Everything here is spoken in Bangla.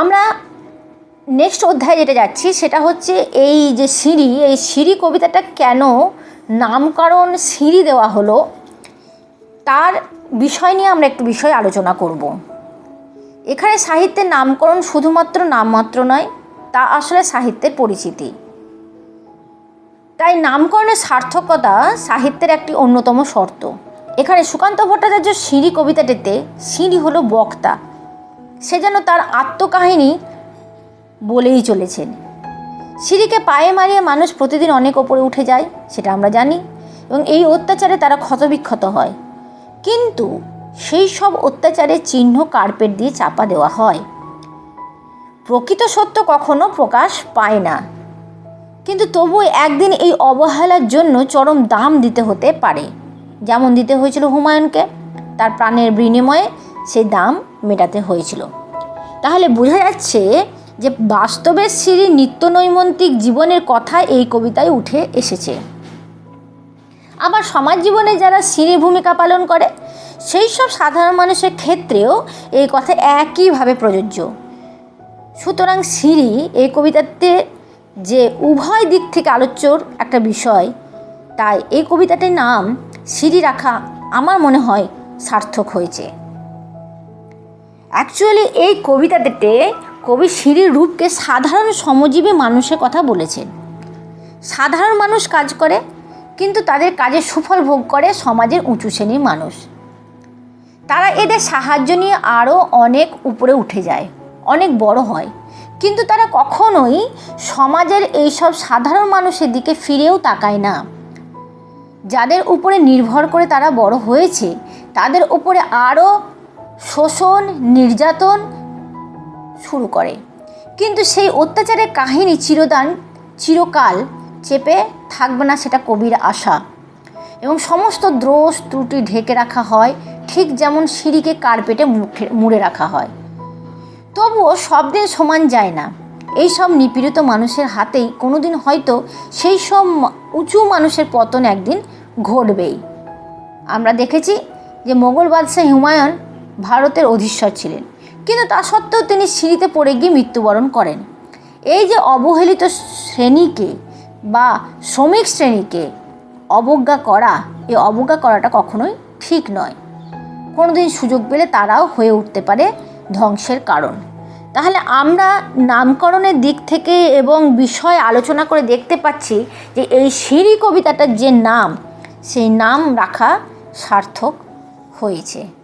আমরা নেক্সট অধ্যায়ে যেটা যাচ্ছি, সেটা হচ্ছে এই যে সিঁড়ি, এই সিঁড়ি কবিতাটা কেন নামকরণ সিঁড়ি দেওয়া হলো, তার বিষয় নিয়ে আমরা একটু বিষয় আলোচনা করব। এখানে সাহিত্যের নামকরণ শুধুমাত্র নামমাত্র নয়, তা আসলে সাহিত্যের পরিচিতি। তাই নামকরণের সার্থকতা সাহিত্যের একটি অন্যতম শর্ত। এখানে সুকান্ত ভট্টাচার্য সিঁড়ি কবিতাটিতে, সিঁড়ি হলো বক্তা। সে যেন তার আত্মকাহিনী বলেই চলেছেন। সিঁড়িকে পায়ে মারিয়ে মানুষ প্রতিদিন অনেক ওপরে উঠে যায়, সেটা আমরা জানি, এবং এই অত্যাচারে তারা ক্ষতবিক্ষত হয়। কিন্তু সেই সব অত্যাচারের চিহ্ন কার্পেট দিয়ে চাপা দেওয়া হয়। প্রকৃত সত্য কখনো প্রকাশ পায় না। কিন্তু তবু একদিন এই অবহেলার জন্য চরম দাম দিতে হতে পারে। যেমন দিতে হয়েছিল হুমায়ুনকে, তার প্রাণের বিনিময়ে সেই দাম মেটাতে হয়েছিল। তাহলে বোঝা যাচ্ছে যে বাস্তবের সিঁড়ি নিত্যনৈমন্তিক জীবনের কথা এই কবিতায় উঠে এসেছে। আবার সমাজ জীবনে যারা সিঁড়ি ভূমিকা পালন করে, সেই সব সাধারণ মানুষের ক্ষেত্রেও এই কথা একইভাবে প্রযোজ্য। সুতরাং সিঁড়ি এই কবিতাতে যে উভয় দিক থেকে আলোচ্যর একটা বিষয়, তাই এই কবিতাটির নাম সিঁড়ি রাখা আমার মনে হয় সার্থক হয়েছে। অ্যাকচুয়ালি এই কবিতাটিতে কবি সিঁড়ির রূপকে সাধারণ শ্রমজীবী মানুষের কথা বলেছেন। সাধারণ মানুষ কাজ করে, কিন্তু তাদের কাজের সুফল ভোগ করে সমাজের উঁচু শ্রেণির মানুষ। তারা এদের সাহায্য নিয়ে আরও অনেক উপরে উঠে যায়, অনেক বড় হয়। কিন্তু তারা কখনোই সমাজের এইসব সাধারণ মানুষের দিকে ফিরেও তাকায় না। যাদের উপরে নির্ভর করে তারা বড় হয়েছে, তাদের উপরে আরও শোষণ, নির্যাতন শুরু করে। কিন্তু সেই অত্যাচারের কাহিনী চিরদান, চিরকাল চেপে থাকবে না সেটা কবির আশা। এবং সমস্ত দ্রোষ ত্রুটি ঢেকে রাখা হয়, ঠিক যেমন সিঁড়িকে কার্পেটে মুখে, মুড়ে রাখা হয়। তবুও সব দিন সমান যায় না। এই সব নিপীড়িত মানুষের হাতেই কোনো দিন হয়তো সেই সব উঁচু মানুষের পতন একদিন ঘটবেই। আমরা দেখেছি যে মোগল বাদশাহ হুমায়ুন ভারতের অধীশ্বর ছিলেন। কিন্তু তা সত্ত্বেও তিনি সিঁড়িতে পড়ে গিয়ে মৃত্যুবরণ করেন। এই যে অবহেলিত শ্রেণীকে বা শ্রমিক শ্রেণীকে অবজ্ঞা করা, এই অবজ্ঞা করাটা কখনোই ঠিক নয়। কোনোদিন সুযোগ পেলে তারাও হয়ে উঠতে পারে ধ্বংসের কারণ। তাহলে আমরা নামকরণের দিক থেকে এবং বিষয় আলোচনা করে দেখতে পাচ্ছি যে এই সিঁড়ি কবিতাটার যে নাম, সেই নাম রাখা সার্থক হয়েছে।